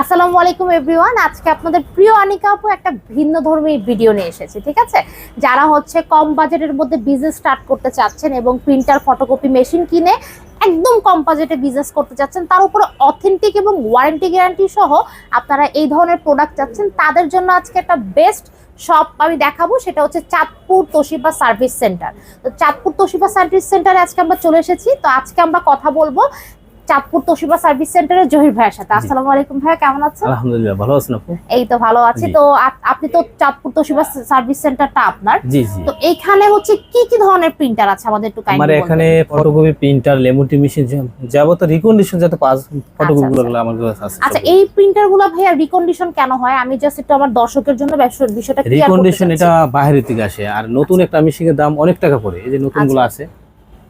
আসসালামু আলাইকুম এভরিওয়ান। আজকে আপনাদের প্রিয় আনিকা আপু একটা ভিন্ন ধর্মী ভিডিও নিয়ে এসেছি, ঠিক আছে? যারা হচ্ছে কম বাজেটের মধ্যে বিজনেস স্টার্ট করতে চাচ্ছেন এবং প্রিন্টার ফটোকপি মেশিন কিনে একদম কম বাজেটে বিজনেস করতে চাচ্ছেন, তার উপরে অথেন্টিক এবং ওয়ারেন্টি গ্যারান্টি সহ আপনারা এই ধরনের প্রোডাক্ট চাচ্ছেন, তাদের জন্য আজকে একটা বেস্ট শপ আমি দেখাবো, সেটা হচ্ছে চাঁদপুর তোশিবা সার্ভিস সেন্টার তো চাঁদপুর তোশিবা সার্ভিস সেন্টারে আজকে আমরা চলে এসেছি। তো আজকে আমরা কথা বলব চাঁদপুর তোশিবা সার্ভিস সেন্টারের জহির ভাইয়ের সাথে। আসসালামু আলাইকুম ভাইয়া কেমন আছেন? আলহামদুলিল্লাহ ভালো আছেন আপু? এই তো ভালো আছি। তো আপনি তো চাঁদপুর তোশিবা সার্ভিস সেন্টারটা আপনার। জি জি। তো এইখানে হচ্ছে কি কি ধরনের প্রিন্টার আছে? আমাদের একটু আমার কাইন্ডলি এখানে ফটোকপি প্রিন্টার লেমোটি মেশিন যাবত রিকন্ডিশন যাতে পাস ফটোকপি গুলো আমার কাছে আছে। আচ্ছা এই প্রিন্টারগুলো ভাইয়া রিকন্ডিশন কেন হয়? আমি জাস্ট একটু আমার দর্শকের জন্য বিষয়টা ক্লিয়ার করতে রিকন্ডিশন এটা বাইরে থেকে আসে। আর নতুন একটা মেশিনের দাম অনেক টাকা পড়ে। এই যে নতুনগুলো আচ্ছা। আছে।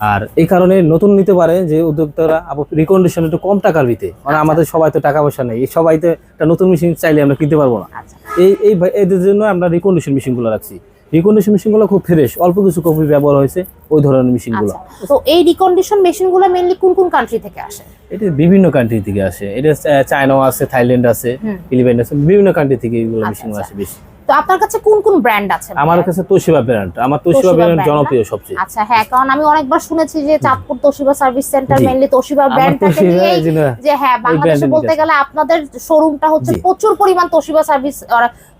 আর এই কারণে নতুন নিতে পারে যে উদ্যোক্তারা রিকন্ডিশন একটু কম টাকার ভিতরে মানে আচ্ছা। আমাদের সবাই তো টাকা পয়সা নেই। সবাই তো একটা নতুন মেশিন চাইলে আমরা কিনতে পারব না। আচ্ছা। এই এই এদের জন্য আমরা রিকন্ডিশন মেশিনগুলো রাখছি। রিকন্ডিশন মেশিনগুলো খুব ফ্রেশ অল্প কিছু কপি ব্যবহার হয়েছে ওই ধরনের মেশিনগুলো আচ্ছা। তো এই রিকন্ডিশন মেশিনগুলো মেইনলি কোন কোন কান্ট্রি থেকে আসে? এটা বিভিন্ন কান্ট্রি থেকে আসে। এটা চায়নাও আছে থাইল্যান্ড আছে ফিলিপাইন আছে বিভিন্ন কান্ট্রি থেকে আচ্ছা, মেশিন। আসে বেশি। তো আপনার কাছে কোন কোন ব্র্যান্ড আছে আমার কাছে তোশিবা ব্র্যান্ড আমার তোশিবা ব্র্যান্ড জনপ্রিয় সবচেয়ে। আচ্ছা হ্যাঁ কারণ আমি অনেকবার শুনেছি যে Chandpur Toshiba service centre. Mainly Toshiba ব্র্যান্ডটাকে নিয়ে যে হ্যাঁ বাংলাদেশে বলতে গেলে আপনাদের শোরুমটা হচ্ছে প্রচুর পরিমাণ তোশিবা সার্ভিস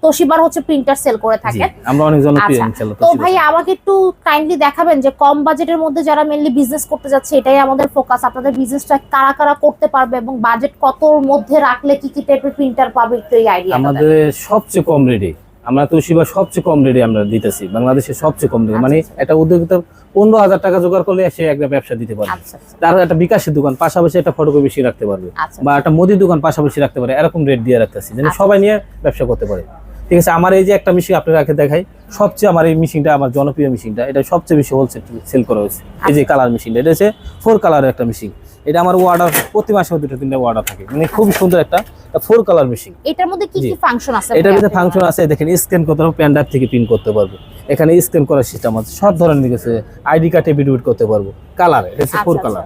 তোশিবার হচ্ছে প্রিন্টার সেল করে থাকে। আমরা অনেক জনপ্রিয় আচ্ছা, ইনশাআল্লাহ তো ভাই আমাকে একটু কাইন্ডলি দেখাবেন যে কম বাজেটের মধ্যে যারা মেনলি বিজনেস করতে যাচ্ছে এটাই আমাদের ফোকাস আপনাদের বিজনেসটা কারা কারা করতে পারবে এবং বাজেট কতর মধ্যে রাখলে কি কি টাইপের প্রিন্টার পাবে একটু এই আইডিয়া আমাদের সবচেয়ে কম রেটে আমরা তোশিবা সবচেয়ে কম রেটে আমরা দিতেছি বাংলাদেশের সবচেয়ে কম রেটে আচ্ছা, মানে আচ্ছা। একটা উদ্যোক্তা পনেরো হাজার টাকা জোগাড় করলে সে একটা ব্যবসা দিতে পারবে। আচ্ছা তার একটা বিকাশের দোকান পাশাপাশি একটা ফটোকপি মেশিন রাখতে পারবে। বা একটা মুদির দোকান পাশাপাশি রাখতে পারে এরকম রেট দিয়ে রাখতেছি যেন। সবাই নিয়ে ব্যবসা করতে পারে। ঠিক আছে আমার এই যে একটা মেশিন আপনাকে দেখাই সবচেয়ে আমার এই মেশিনটা আমার জনপ্রিয় মেশিনটা এটা সবচেয়ে বেশি হোলসেল সেল করা হয়েছে। এই যে কালার মেশিনটা এটা হচ্ছে ফোর কালারের একটা মেশিন এটা আমার ওয়ার্ডার প্রতি মাসে দুটো তিনটা অর্ডার থাকে। মানে খুব সুন্দর একটা ফোর কালার মেশিন এটার মধ্যে কি কি ফাংশন আছে এটার মধ্যে ভিতরে ফাংশন আছে দেখেন স্ক্যান করতে পারব প্যান্ডার থেকে প্রিন্ট করতে পারব। এখানে স্ক্যান করার সিস্টেম আছে। সব ধরনের গেছে আইডি কার্ডে বিডিউট করতে পারব। কালার এটা হচ্ছে ফোর কালার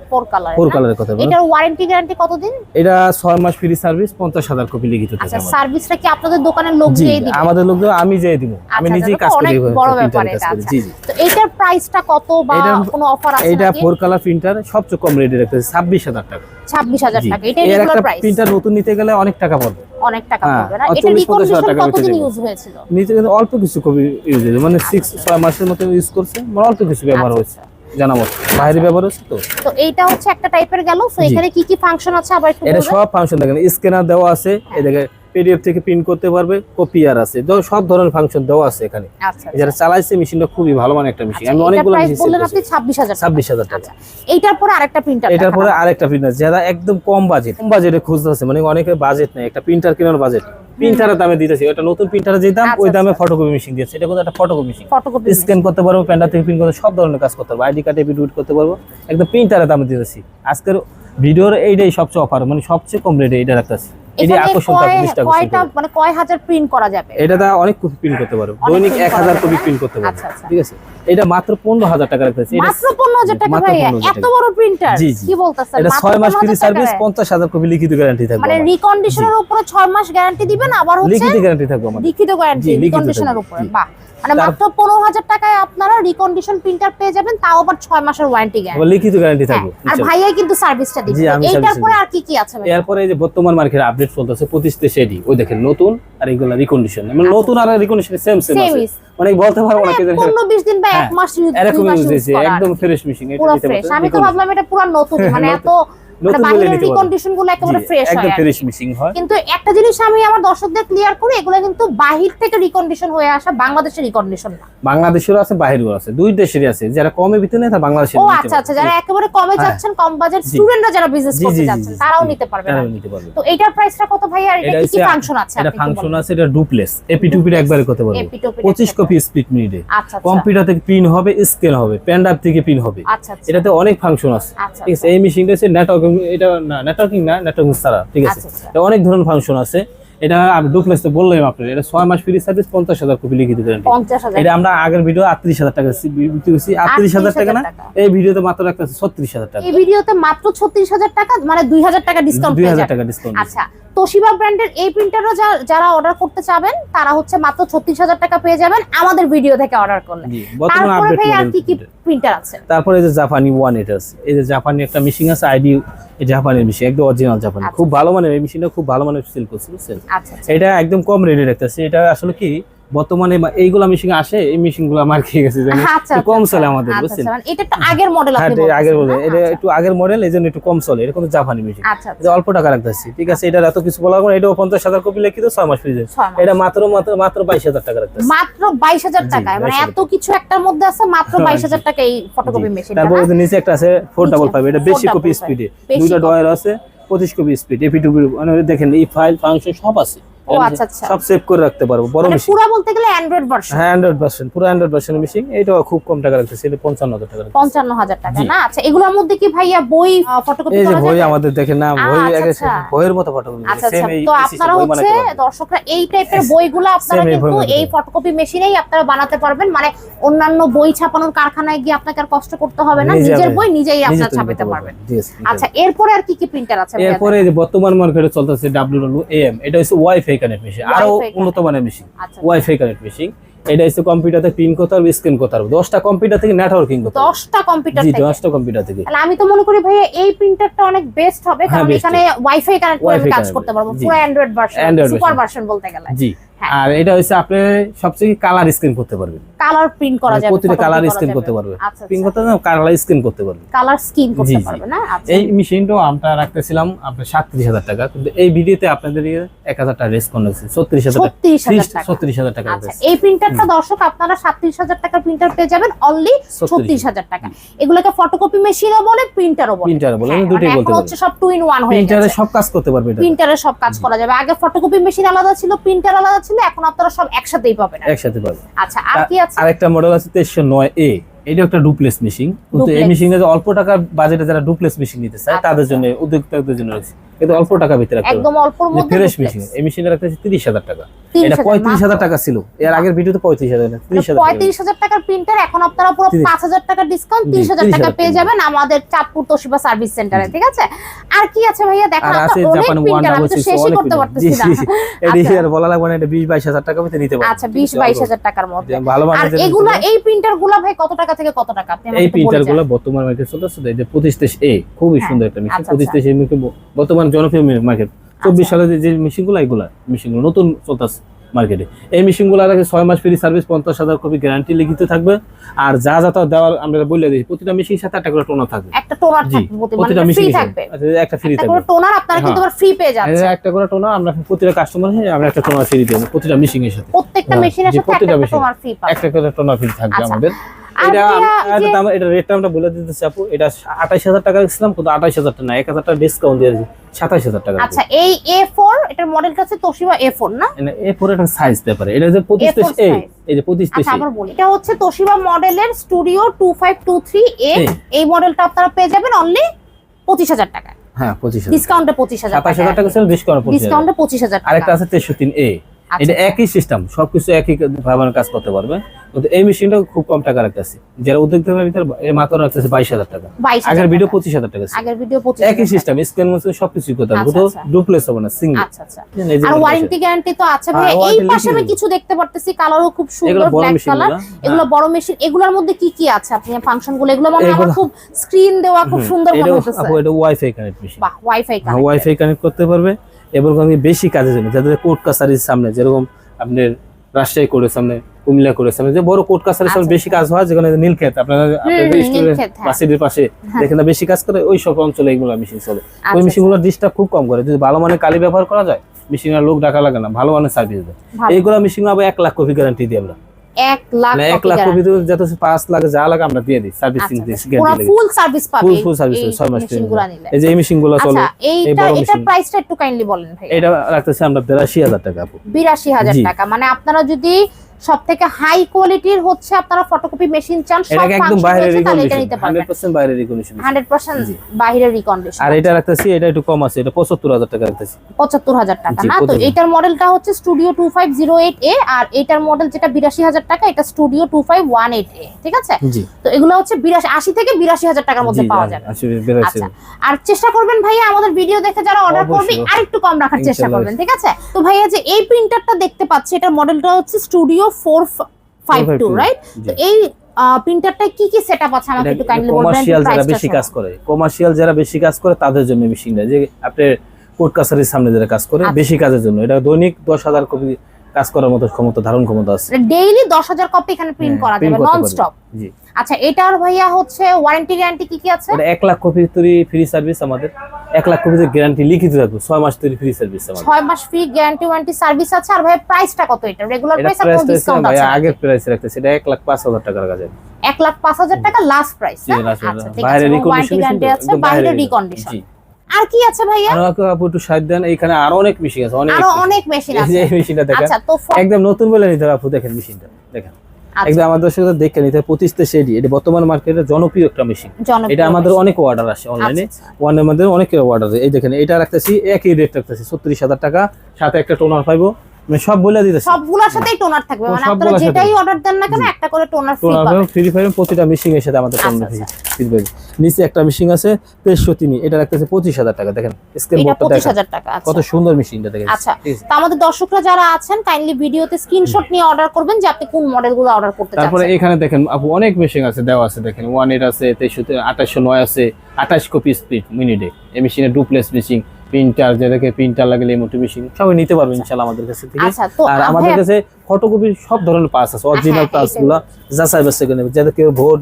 ফোর কালার কথা বলব এটার ওয়ারেন্টি গ্যারান্টি কতদিন? এটা ছয় মাস ফ্রি সার্ভিস পঞ্চাশ হাজার কপি লিখিত থাকে আচ্ছা সার্ভিসটা কি আপনাদের দোকানের লোক দিয়ে দিবে? আমাদের লোক আমি যেয়ে দিব। আমি আচ্ছা, নিজেই আচ্ছা, কাজ করি বড় ব্যাপার এটা। জি জি। তো এইটার প্রাইসটা কত বা কোনো অফার আছে এটা ফোর কালার প্রিন্টার সবচেয়ে কম রেটে রাখতেছে ছাব্বিশ হাজার টাকা। 26000 জি। টাকা এটা রেগুলার প্রাইস প্রিন্টার নতুন নিতে গেলে অনেক টাকা পড়বে। অনেক টাকা হ্যাঁ, পড়বে না। এটা 40-50 রিকন্ডিশন কতদিন ইউজ হয়েছিল? নিতে কিন্তু অল্প কিছু কবি ইউজ হয়েছে মানে সিক্স ছয় মাসের মতো ইউজ করছে। মানে অল্প কিছু ব্যবহার আচ্ছা, হয়েছে। জানা মতো। বাইরে ব্যবহার হচ্ছে তো? তো এইটা হচ্ছে একটা টাইপের গেল। সো এখানে কি কি ফাংশন আছে আবার একটু এটা সব ফাংশন দেখেন। স্ক্যানার দেওয়া আছে। এদিকে পিডিএফ থেকে প্রিন্ট করতে পারবে কপিয়ার আছে। সব ধরনের ফাংশন দেওয়া আছে এখানে। আচ্ছা যারা চালাইছে মেশিনটা খুবই ভালো মানে একটা মেশিন আচ্ছা, আমি অনেকগুলো মেশিন বললেন আপনি 26000 টাকা। ছাব্বিশ হাজার টাকা। আচ্ছা এইটার পরে আরেকটা প্রিন্টার এটার পরে আরেকটা প্রিন্টার যারা একদম কম বাজেট কম বাজেটে খুঁজতেছে মানে অনেকের বাজেট নেই একটা প্রিন্টার কেনার বাজেট প্রিন্টারের দামে দিতেছে। এটা নতুন প্রিন্টারের যে দাম আচ্ছা, ওই দামে আচ্ছা। ফটোকপি মেশিন দিয়েছে। এটা কিন্তু একটা ফটোকপি মেশিন ফটোকপি স্ক্যান করতে পারব প্যান্ডা থেকে প্রিন্ট করতে সব ধরনের কাজ করতে পারব। আইডি কার্ডে বিডিউট করতে পারব। একদম প্রিন্টারের দামে দিতেছি। আজকের ভিডিওর এইটাই সবচেয়ে অফার মানে সবচেয়ে কম রেটে এটা রাখতেছি। আকর্ষণ কয়টা মানে কয় হাজার প্রিন্ট করা যাবে? এটা দা অনেক কপি প্রিন্ট করতে পারব দৈনিক print এক করা হাজার যাবে। কপি প্রিন্ট করতে পারব আচ্ছা, আচ্ছা। ঠিক আছে? এটা মাত্র পনেরো হাজার টাকা রাখতেছি এটা মাত্র 15000 টাকা ভাই এত বড় প্রিন্টার। কি বলতেছেন? এটা মাস ফ্রি সার্ভিস টাকায়? পঞ্চাশ হাজার কপি লিখিত গ্যারান্টি থাকবে মানে। রিকন্ডিশনের উপরে 6 মাস গ্যারান্টি দিবেন? আবার হচ্ছে লিখিত গ্যারান্টি থাকবে আমাদের লিখিত গ্যারান্টি রিকন্ডিশনের উপরে। বাহ। মানে তার- মাত্র 15000 টাকায় আপনারা রিকন্ডিশন প্রিন্টার পেয়ে যাবেন তাও আবার 6 মাসের ওয়ারেন্টি গ্যারান্টি লিখিত গ্যারান্টি থাকবে। আর ভাইয়াই কিন্তু সার্ভিসটা আমি এইটার পরে আর কি কি আছে? এরপরে এই যে বর্তমান মার্কেটে আপডেট চলতেছে পঁচিশ সেডি। ওই দেখেন নতুন আর এগুলো রিকন্ডিশন মানে আচ্ছা, নতুন আর রিকন্ডিশন সেম সেম আছে। অনেক বলতে পারব না কিন্তু 15 20 দিন বা এক হ্যাঁ, মাস ইউজ এরকম ইউজ ইউজ হয়েছে একদম ফ্রেশ মেশিন এটা দিতে ফ্রেশ আমি তো ভাবলাম এটা পুরো নতুন মানে এত বাইরের রিকন্ডিশনগুলো একেবারে ফ্রেশ হয় একদম ফ্রেশ কি। হয়। কিন্তু একটা জিনিস আমি আমার দর্শকদের ক্লিয়ার করি এগুলো কিন্তু বাহির থেকে রিকন্ডিশন হয়ে আসা বাংলাদেশের রিকন্ডিশন না। বাংলাদেশেরও আছে বাইরেও আছে দুই দেশেরই আছে। যারা কমে ভিতরে নেয় বাংলাদেশের ও আচ্ছা আচ্ছা যারা একেবারে কমে হ্যাঁ। যাচ্ছেন কম বাজেট স্টুডেন্টরা যারা বিজনেস জি, জি, করতে যাচ্ছেন তারাও নিতে পারবে তারাও নিতে পারবে। তো এইটার প্রাইসটা কত ভাই আর এটা এটা কি কি ফাংশন আছে এটা আপনি ফাংশন আছে এটা ডুপ্লেস এপি একবারে কপি স্পিড মিনিটে আচ্ছা কম্পিউটার থেকে প্রিন্ট হবে স্ক্যান হবে থেকে প্রিন্ট হবে। এটাতে অনেক ফাংশন আছে। এই মেশিনটা হচ্ছে নেটওয়ার্কিং এটা না নেটওয়ার্কিং না নেটওয়ার্কিং ছাড়া ঠিক আছে? আচ্ছা, আচ্ছা। অনেক ধরনের ফাংশন আছে। এটা আমি ডুপ্লেক্স তো বললাম আপনার এটা ছয় মাস ফ্রি সার্ভিস পঞ্চাশ হাজার কপি লিখিত গ্যারান্টি এটা আমরা আগের ভিডিও আটত্রিশ হাজার টাকা বিক্রি করছি। আটত্রিশ হাজার টাকা না? 38,000 টাকা। এই ভিডিওতে মাত্র একটা ছত্রিশ হাজার টাকা। এই ভিডিওতে মাত্র ছত্রিশ হাজার টাকা মানে দুই হাজার টাকা ডিসকাউন্ট দুই হাজার টাকা ডিসকাউন্ট আচ্ছা তোশিবা ব্র্যান্ডের এই প্রিন্টারও যারা অর্ডার করতে চাবেন তারা হচ্ছে মাত্র ছত্রিশ হাজার টাকা পেয়ে যাবেন আমাদের ভিডিও থেকে অর্ডার করলে। তারপরে ভাই আর কি কি প্রিন্টার আছে? তারপরে এই যে জাপানি ওয়ান এটা আছে। এই যে জাপানি একটা মেশিন আছে আইডি জাপানের মেশিন একদম অরিজিনাল জাপানি আচ্ছা। খুব ভালো মানের এই মেশিনটা খুব ভালো মানের সেল আচ্ছা আচ্ছা। এটা একদম কম রেটে রাখতেছে এটা আসলে কি বর্তমানে এইগুলা মেশিন আসে এই মেশিনগুলো মার খেয়ে গেছে জানেন আচ্ছা, কম আচ্ছা, চলে আমাদের আচ্ছা, বুঝছেন? মানে এটা একটু আগের মডেল হ্যাঁ আপনি এটা আগের মডেল এটা আচ্ছা, একটু আগের মডেল এই জন্য একটু কম চলে এটা কিন্তু জাপানি মেশিন আচ্ছা আচ্ছা। অল্প টাকা রাখতেছি ঠিক আছে এটার এত কিছু বলা হবে না, এটাও পঞ্চাশ হাজার কপি লিখিত ছয় মাস ফ্রিজে এটা মাত্র মাত্র মাত্র বাইশ হাজার টাকা রাখতেছি। মাত্র বাইশ হাজার জি, মানে এত কিছু একটার মধ্যে আছে মাত্র হ্যাঁ, বাইশ জি। হাজার টাকা এই ফটোকপি মেশিন তারপরে যে নিচে একটা আছে ফোর নিচে, ডাবল ফাইভ এটা বেশি কপি স্পিডে দুইটা। ডয়ার আছে পঁচিশ কপি স্পিড এপি টু মানে দেখেন এই ফাইল ফাংশন সব আছে। ও, আচ্ছা, আচ্ছা। সব সেভ করে রাখতে পারব বড় মানে মেশিন পুরো বলতে গেলে অ্যান্ড্রয়েড ভার্সন হ্যাঁ হান্ড্রেড পার্সেন্ট পুরো হান্ড্রেড পার্সেন্ট মেশিন এটাও খুব কম টাকা রাখতেছে এটা পঞ্চান্ন হাজার টাকা রাখতেছে। পঞ্চান্ন হাজার টাকা না? আচ্ছা এগুলোর মধ্যে কি ভাইয়া বই ফটোকপি করা বই আমাদের দেখেন না বই আচ্ছা, আচ্ছা। বইয়ের মতো ফটো আচ্ছা আচ্ছা। তো আপনারা হচ্ছে দর্শকরা এই টাইপের বইগুলো আপনারা কিন্তু এই ফটোকপি মেশিনেই আপনারা বানাতে পারবেন। মানে অন্যান্য বই ছাপানোর কারখানায় গিয়ে আপনাকে আর কষ্ট করতে হবে না নিজের বই নিজেই নিজে আপনারা ছাপাতে পারবেন। আচ্ছা এরপরে আর কি কি প্রিন্টার আছে? এরপরে বর্তমান মার্কেটে চলতেছে ডাব্লিউ এম এটা হচ্ছে ওয়াইফাই কানেক্ট মেশিন আরও উন্নত মানের মেশিন ওয়াইফাই কানেক্ট মেশিন এটা হচ্ছে কম্পিউটারে পিন করতে হবে স্ক্রিন করতে হবে। দশটা কম্পিউটার থেকে নেটওয়ার্কিং করতে পারবে দশটা কম্পিউটার জি থেকে। দশটা কম্পিউটার থেকে। তাহলে আমি তো মনে করি ভাইয়া এই প্রিন্টারটা অনেক বেস্ট হবে হ্যাঁ, কারণ এখানে ওয়াইফাই কানেক্ট করে আমি কাজ করতে পারব। পুরো অ্যান্ড্রয়েড ভার্সন সুপার ভার্সন বলতে গেলে। জি। আর এটা হচ্ছে আপনি সবচেয়ে কালার স্ক্যান করতে পারবেন। কালার প্রিন্ট করা যাবে প্রতিটা কালার যাবে। করতে পারবে আচ্ছা পিন করতে না কালার স্ক্যান করতে পারবে কালার স্কিন করতে। পারবে না? আচ্ছা। এই মেশিনটাও আমরা রাখতেছিলাম আপনার সাতত্রিশ হাজার টাকা। কিন্তু এই ভিডিওতে আপনাদের এক হাজার টাকা রেসপন্ড হয়েছে। ছত্রিশ হাজার টাকা। ছত্রিশ হাজার টাকা। আচ্ছা এই প্রিন্টারটা দর্শক আপনারা সাতত্রিশ হাজার টাকার প্রিন্টার পেয়ে যাবেন অনলি ছত্রিশ হাজার। টাকা। এগুলোকে ফটোকপি মেশিনও বলে প্রিন্টারও বলে। প্রিন্টার বলে হ্যাঁ, দুটোই মানে বলতে এখন হচ্ছে সব টু ইন ওয়ান হয়ে প্রিন্টারে সব কাজ করতে পারবে এটা। প্রিন্টারে সব কাজ করা যাবে। আগে ফটোকপি মেশিন আলাদা ছিল প্রিন্টার আলাদা ছিল এখন আপনারা সব একসাথেই পাবেন একসাথে পাবেন। আচ্ছা আর কি আছে? আরেকটা মডেল আছে তেইশশো নয় এ এটা একটা ডুপ্লেস মেশিন কিন্তু এই। মেশিনে অল্প টাকার বাজেটে যারা ডুপ্লেস মেশিন নিতে চায় আচ্ছা, তাদের আচ্ছা। জন্য উদ্যোক্তাদের জন্য রয়েছে। কিন্তু অল্প টাকা ভিতরে একদম অল্পর মধ্যে ফ্রেশ। মেশিন এই মেশিনটা রাখতেছে তিরিশ হাজার টাকা। এটা পঁয়ত্রিশ হাজার মাত্র। টাকা ছিল। এর আগের ভিডিওতে পঁয়ত্রিশ হাজার তিরিশ হাজার টাকা টাকার প্রিন্টার এখন আপনারা পুরো তিরিশ। পাঁচ হাজার টাকার ডিসকাউন্ট জি, তিরিশ হাজার তিরিশ টাকা পেয়ে যাবেন আমাদের চাঁদপুর তোশিবা সার্ভিস সেন্টারে ঠিক আছে? আর কি আছে ভাইয়া? দেখেন আর আছে অনেক জাপান ওয়ান প্রিন্টার ডাবল আমি তো শেষই করতে পারতেছি না। জি। এটা আচ্ছা। আর বলা লাগবে না এটা বিশ বাইশ হাজার টাকা মধ্যে নিতে পারবে আচ্ছা বিশ বাইশ হাজার টাকার মধ্যে। ভালো আর মানের এগুলা এই প্রিন্টারগুলা ভাই কত টাকা থেকে কত টাকা? আপনি আমাকে এই প্রিন্টারগুলো বর্তমান মার্কেট চলতেছে এই যে পঁচিশ তেইশ এ খুবই হ্যাঁ, সুন্দর একটা মেশিন আচ্ছা, পঁচিশ আচ্ছা। তেইশ এ বর্তমান জনপ্রিয় মার্কেট চব্বিশ সালে যে- যে মেশিনগুলো এগুলা মেশিন নতুন চলতেছে মার্কেটে এই মেশিন রাখে ছয় মাস ফ্রি সার্ভিস পঞ্চাশ হাজার কপি গ্যারান্টি লিখিত থাকবে। আর যা যা তা দেওয়ার আমরা বলে দিই প্রতিটা মেশিনের সাথে একটা করে টোনার থাকবে। একটা টোনার থাকবে প্রতিটা মানে মেশিন থাকবে। একটা ফ্রি থাকবে। করে টোনার আপনারা কিন্তু ফ্রি পেয়ে যাচ্ছেন। একটা করে টোনার আমরা প্রতিটা কাস্টমার আমরা একটা টোনার ফ্রি দেবো প্রতিটা মেশিনের সাথে। প্রত্যেকটা হ্যাঁ, মেশিনের সাথে একটা টোনার ফ্রি পাবেন। একটা করে টোনার ফ্রি থাকবে আচ্ছা। আমাদের। এটা এটা রেটটা আমরা বলে দিতেছি আপু। এটা টাকা কিন্তু টাকা না টাকা ডিসকাউন্ট দিয়ে সাতাশ হাজার টাকা আচ্ছা এই এটার মডেলটা তোশিবা না? এ পরে সাইজ দিতে পারে। এটা যে পঁচিশ A4 তেইশ এই যে তেইশ আচ্ছা আবার বলি। এটা হচ্ছে তোশিবা মডেলের studio two five two three A A। এই। মডেলটা আপনারা পেয়ে যাবেন অনলি পঁচিশ হাজার টাকা হ্যাঁ ডিসকাউন্টে টাকা ছিল ডিসকাউন্ট পঁচিশ ডিসকাউন্টে পঁচিশ হাজার টাকা। আরেকটা আছে তেইশশো তিন এ আচ্ছা, এটা একই সিস্টেম সবকিছু একই ভাবে কাজ করতে পারবে। কিন্তু এই মেশিনটা খুব কম টাকা রাখতেছে। যারা উদ্যোক্তাদের ভিতরে এর মাত্র রাখতেছে বাইশ হাজার টাকা। আগের ভিডিও পঁচিশ হাজার টাকা আগের ভিডিও একই সিস্টেম স্ক্যান মেশিন সবকিছু করতে আচ্ছা, তো আচ্ছা। ডুপ্লেস হবে না সিঙ্গেল আচ্ছা আচ্ছা। আর ওয়ারেন্টি গ্যারান্টি তো আছে ভাই। হ্যাঁ, এই পাশে আমি কিছু দেখতে পারতেছি। কালারও খুব সুন্দর বড় ব্ল্যাক কালার এগুলো বড় মেশিন এগুলোর মধ্যে কি কি আছে আপনি? ফাংশনগুলো এগুলো মানে আমার খুব স্ক্রিন দেওয়া খুব সুন্দর মনে হচ্ছে এটা ওয়াইফাই কানেক্ট মেশিন বাহ ওয়াইফাই হ্যাঁ ওয়াইফাই কানেক্ট করতে পারবে। এবং আমি বেশি কাজের জন্য যাদের কোর্ট কাছারির সামনে যেরকম আপনার রাজশাহী কোর্টের সামনে কুমিল্লা কোর্টের সামনে। যে বড় কোর্ট কাছারি সামনে আচ্ছা, বেশি কাজ হয় যেখানে নীলক্ষেত আপনারা আপনাদের হ্যাঁ। পাশে যেখানে বেশি কাজ করে ওই সব অঞ্চলে এগুলো মেশিন চলে। ওই মেশিনগুলোর মেশিনগুলোর ডিস্টার্ব খুব কম করে। যদি ভালো মানের কালি ব্যবহার করা যায় মেশিনের লোক ডাকা লাগে না ভালো মানের সার্ভিস দেয়। এইগুলো মেশিন আবার এক লাখ কপি গ্যারান্টি দিই আমরা। এক লাখ মানে এক লাখ। কপি যত পাঁচ লাখ যা লাগে আমরা দিয়ে দিই সার্ভিসিং ফুল সার্ভিস পাবে ফুল ফুল সার্ভিস এই ছয় মাস এই যে এই মেশিনগুলো চলে এইটা এটা প্রাইসটা একটু কাইন্ডলি বলেন ভাই এটা রাখতেছি আমরা। টাকা। মানে আপনারা যদি সব থেকে হাই কোয়ালিটির হচ্ছে আপনারা ফটোকপি মেশিন চান সব একদম বাইরের রিকন্ডিশন 100% বাইরের রিকন্ডিশন হান্ড্রেড পার্সেন্ট জি। বাইরের রিকন্ডিশন আর এটা রাখতেছি এটা একটু কম আছে এটা 75000 টাকা রাখতেছি। পঁচাত্তর হাজার টাকা না? তো। এটার মডেলটা হচ্ছে studio two five zero eight A আর এটার মডেল যেটা বিরাশি হাজার টাকা এটা studio two five one eight A ঠিক আছে? তো এগুলো হচ্ছে বিরাশি আশি থেকে বিরাশি হাজার টাকার মধ্যে পাওয়া যাবে। আচ্ছা। আর চেষ্টা করবেন ভাইয়া আমাদের ভিডিও দেখে যারা অর্ডার করবে অবশ্যই। আরেকটু কম রাখার চেষ্টা করবেন ঠিক আছে? তো ভাইয়া যে এই প্রিন্টারটা দেখতে পাচ্ছি এটার মডেলটা হচ্ছে studio four five two right তো এই প্রিন্টারটা কি কি সেটআপ আছে আমাকে একটু কাইন্ডলি বলবেন কমার্শিয়াল যারা বেশি কাজ করে কমার্শিয়াল যারা বেশি কাজ করে তাদের জন্য মেশিনটা যে আপনি কোর্ট কাছারির সামনে যারা কাজ করে আচ্ছা। বেশি কাজের জন্য। এটা দৈনিক দশ হাজার কপি কাজ করার মতো ক্ষমতা ধারণ ক্ষমতা আছে। ডেইলি দশ হাজার কপি এখানে প্রিন্ট হ্যাঁ, করা যাবে নন স্টপ জি। আচ্ছা এটার ভাইয়া হচ্ছে ওয়ারেন্টি গ্যারান্টি কি কি আছে? ওটা এক লাখ কপি তৈরি ফ্রি সার্ভিস আমাদের। এক লাখ কপিতে গ্যারান্টি লিখিত থাকবে ছয় মাস তৈরি ফ্রি সার্ভিস আমাদের। ছয় মাস ফ্রি গ্যারান্টি ওয়ারেন্টি সার্ভিস আছে। আর ভাই প্রাইসটা কত এটা? রেগুলার প্রাইস আর কোনো ডিসকাউন্ট আছে? আগের প্রাইস রাখতেছে এটা এক লাখ পাঁচ হাজার টাকার কাছে। এক লাখ পাঁচ হাজার টাকা লাস্ট প্রাইস আচ্ছা ঠিক আছে বাইরে ওয়ারেন্টি গ্যারান্টি আছে বাইরে রিকন্ডিশন আর কি আছে ভাইয়া? আর আপু একটু সাহায্য দেন এখানে আরও অনেক মেশিন আছে অনেক আরও অনেক মেশিন আছে। এই মেশিনটা দেখেন। আচ্ছা তো একদম নতুন বলে নিতে আপু দেখেন মেশিনটা দেখেন। একদম আমাদের সাথে দেখে নিতে হবে পঁচিশতে শেডি এটা বর্তমান মার্কেটে জনপ্রিয় একটা মেশিন এটা আমাদের অনেক অর্ডার আসে অনলাইনে আচ্ছা, আচ্ছা। ওয়ানের মধ্যে অনেক অর্ডার এই দেখেন এটা রাখতেছি একই রেট রাখতেছি ছত্রিশ হাজার টাকা। সাথে একটা টোনার পাইবো। সব বলে দিতেছি। সবগুলোর সাথেই টোনার থাকবে। মানে আপনারা যেটাই অর্ডার দেন না কেন একটা করে টোনার ফ্রি পাবেন ফ্রি প্রতিটা মেশিন এর সাথে আমাদের টোনার আচ্ছা, ফ্রি ফ্রি নিচে একটা মেশিন আছে তেইশশো তিনি এটা রাখতেছে পঁচিশ হাজার টাকা দেখেন স্ক্রিন বোর্ডটা দেখেন হাজার টাকা কত আচ্ছা সুন্দর মেশিনটা দেখেন। আচ্ছা। তো আমাদের দর্শকরা যারা আছেন কাইন্ডলি ভিডিওতে স্ক্রিনশট নিয়ে অর্ডার করবেন যে আপনি কোন মডেলগুলো অর্ডার করতে তারপরে এখানে দেখেন আপু অনেক মেশিন আছে দেওয়া আছে দেখেন ওয়ান এইট আছে তেইশশো আঠাশশো নয় আছে আঠাশ কপি স্পিড মিনিটে এই মেশিনে ডুপ্লেস মেশিন প্রিন্টার যেটাকে প্রিন্টার লাগলে মোটি মেশিন সবাই নিতে পারবেন ইনশাল্লাহ আমাদের কাছে থেকে। আচ্ছা আর আমাদের কাছে ফটোকপি সব ধরনের পাস আছে অরিজিনাল হ্যাঁ, পাসগুলা যাচাই বাছাই করে নেবে। যাদের কেউ ভোট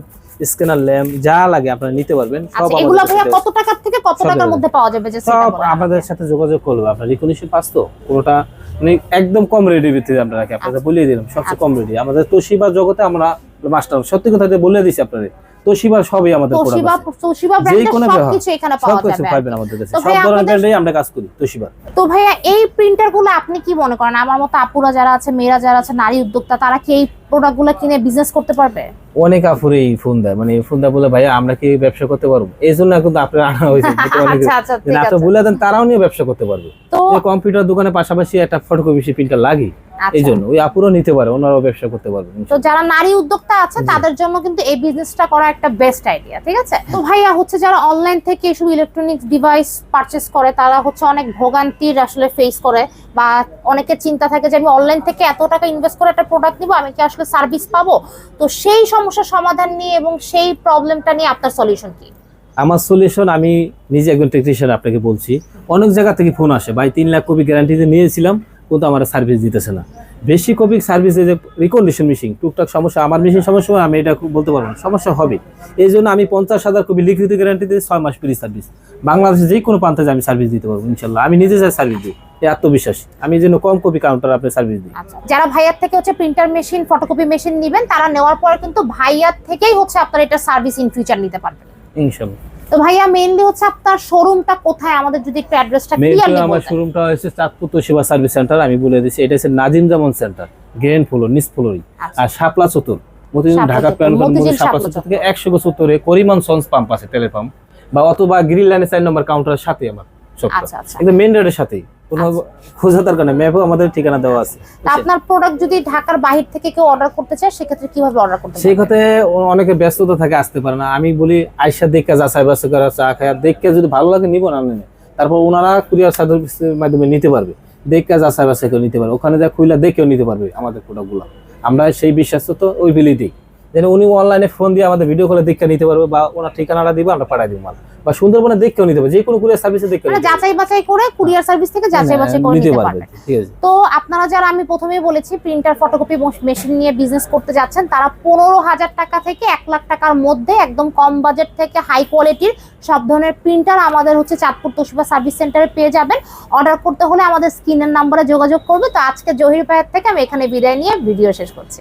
স্ক্যানার ল্যাম্প যা লাগে আপনারা নিতে পারবেন সব আচ্ছা এগুলো ভাইয়া কত টাকার থেকে কত টাকার মধ্যে পাওয়া যাবে যে সব আমাদের সাথে যোগাযোগ করবে। আপনার রিকগনিশন পাস তো পুরোটা মানে একদম কম রেডি ভিত্তিতে আমরা রাখি। আপনাদের বলিয়ে দিলাম সবচেয়ে কম রেডি আমাদের তোশিবা জগতে আমরা মাস্টার সত্যি কথা বলে দিছি আপনাদের। তোশিবা সবই আমাদের তোশিবা প্রোডাক্ট তোশিবা ব্র্যান্ডের সবকিছু এখানে পাওয়া যাবে। পাবেন আমাদের কাছে। সব ধরনের ব্র্যান্ডেই আমরা কাজ করি তোশিবা তো ভাইয়া এই প্রিন্টারগুলো আপনি কি মনে করেন? আমার মতো আপুরা যারা আছে মেয়েরা যারা আছে নারী উদ্যোক্তা তারা কি এই প্রোডাক্টগুলো কিনে বিজনেস করতে পারবে? অনেক আফুরে এই ফোন দেয়। মানে ফোন দেয় বলে ভাইয়া আমরা কি ব্যবসা করতে পারব? এই জন্য কিন্তু আপনার আনা হয়েছে। আচ্ছা আচ্ছা আপনি বলে দেন তারাও নিয়ে ব্যবসা করতে পারবে। তো কম্পিউটার দোকানের পাশাপাশি একটা ফটোকপি প্রিন্টার লাগে এই আচ্ছা। জন্য ওই আপুরও নিতে পারে ওনারাও ব্যবসা করতে পারবে তো যারা নারী উদ্যোক্তা আছে তাদের জন্য কিন্তু এই বিজনেসটা করা একটা বেস্ট আইডিয়া ঠিক আছে? তো ভাইয়া হচ্ছে যারা অনলাইন থেকে এসব ইলেকট্রনিক্স ডিভাইস পারচেস করে তারা হচ্ছে অনেক ভোগান্তির আসলে ফেস করে বা অনেকে চিন্তা থাকে যে আমি অনলাইন থেকে এত টাকা ইনভেস্ট করে একটা প্রোডাক্ট নিবো আমি কি আসলে সার্ভিস পাবো? তো সেই সমস্যার সমাধান নিয়ে এবং সেই প্রবলেমটা নিয়ে আপনার সলিউশন কি? আমার সলিউশন আমি নিজে একজন টেকনিশিয়ান আপনাকে বলছি অনেক জায়গা থেকে ফোন আসে। ভাই তিন লাখ কপি গ্যারান্টিতে নিয়েছিলাম কিন্তু আমার সার্ভিস দিতেছে না। বেশি কপি সার্ভিস যে রিকন্ডিশন মেশিন টুকটাক সমস্যা আমার মেশিন সমস্যা আমি এটা বলতে পারব না সমস্যা হবে। এই জন্য আমি পঞ্চাশ হাজার কপি লিখিত গ্যারান্টি দিয়ে ছয় মাস ফ্রি সার্ভিস বাংলাদেশে যে কোনো প্রান্তে আমি সার্ভিস দিতে পারব ইনশাল্লাহ। আমি নিজে যাই সার্ভিস দিই আত্মবিশ্বাস। আমি জন্য কম কপি কাউন্টার আপনি সার্ভিস দিই। আচ্ছা যারা ভাইয়ার থেকে হচ্ছে প্রিন্টার মেশিন ফটোকপি মেশিন নেবেন তারা নেওয়ার পরে কিন্তু ভাইয়ার থেকেই হচ্ছে আপনারা এটা সার্ভিস ইন ফিউচার নিতে পারবেন। ইনশাল্লাহ। তো ভাইয়া মেইনলি হচ্ছে আপনার শোরুমটা কোথায়? আমাদের যদি একটু অ্যাড্রেসটা ক্লিয়ারলি বলেন আমার শোরুমটা হচ্ছে চাঁদপুর তোশিবা সার্ভিস সেন্টার আমি বলে দিচ্ছি এটা হচ্ছে নাজিম জামান সেন্টার গ্রেন ফ্লোর নিচ ফ্লোরই আচ্ছা। আর শাপলা চতুর মতিঝিল ঢাকা প্ল্যান শাপলা চত্বর। থেকে একশো গজ উত্তরে করিমান সন্স পাম্প আছে তেলের পাম্প বা অথবা গ্রিল লাইনের 4 নম্বর কাউন্টারের সাথে আমার আচ্ছা আচ্ছা। মেন রোডের সাথেই। কোনো খোঁজা দরকার নেই ম্যাপেও আমাদের ঠিকানা দেওয়া আছে। আপনার প্রোডাক্ট যদি ঢাকার বাহির থেকে কেউ অর্ডার করতে চায় সেক্ষেত্রে কীভাবে অর্ডার করতে সেই পারবে? অনেকে ব্যস্ততা থাকে আসতে পারে না। আমি বলি আইসা দেখে যাচাই বাছাই করা চা খায়। দেখে যদি ভালো লাগে নিব না নেবে তারপর ওনারা কুরিয়ার সার্ভিসের মাধ্যমে নিতে পারবে। দেখে যাচাই বাছাই করে নিতে পারবে। ওখানে যা খুইলা দেখেও নিতে পারবে আমাদের প্রোডাক্টগুলো আমরা সেই বিশ্বাস তো ওই বিলি দিই যেন উনি অনলাইনে ফোন দিয়ে আমাদের ভিডিও কলে দেখে নিতে পারবে বা ওনার ঠিকানাটা দিব আমরা পাঠাই দিব মাল। বা সুন্দরবনে দেখেও নিতে পারবে যে কোনো কুরিয়ার সার্ভিসে দেখে মানে যাচাই বাছাই করে কুরিয়ার সার্ভিস থেকে যাচাই বাছাই করে নিতে পারবেন ঠিক আছে। তো আপনারা যারা আমি প্রথমেই বলেছি প্রিন্টার ফটোকপি মেশিন নিয়ে বিজনেস করতে যাচ্ছেন তারা পনেরো হাজার টাকা থেকে এক লাখ টাকার মধ্যে একদম কম বাজেট থেকে হাই কোয়ালিটির সব ধরনের প্রিন্টার আমাদের হচ্ছে চাঁদপুর তোশিবা সার্ভিস সেন্টারে পেয়ে যাবেন। অর্ডার করতে হলে আমাদের স্ক্রিনের নাম্বারে যোগাযোগ করবে। তো আজকে জহির ভাইয়ের থেকে আমি এখানে বিদায় নিয়ে ভিডিও শেষ করছি।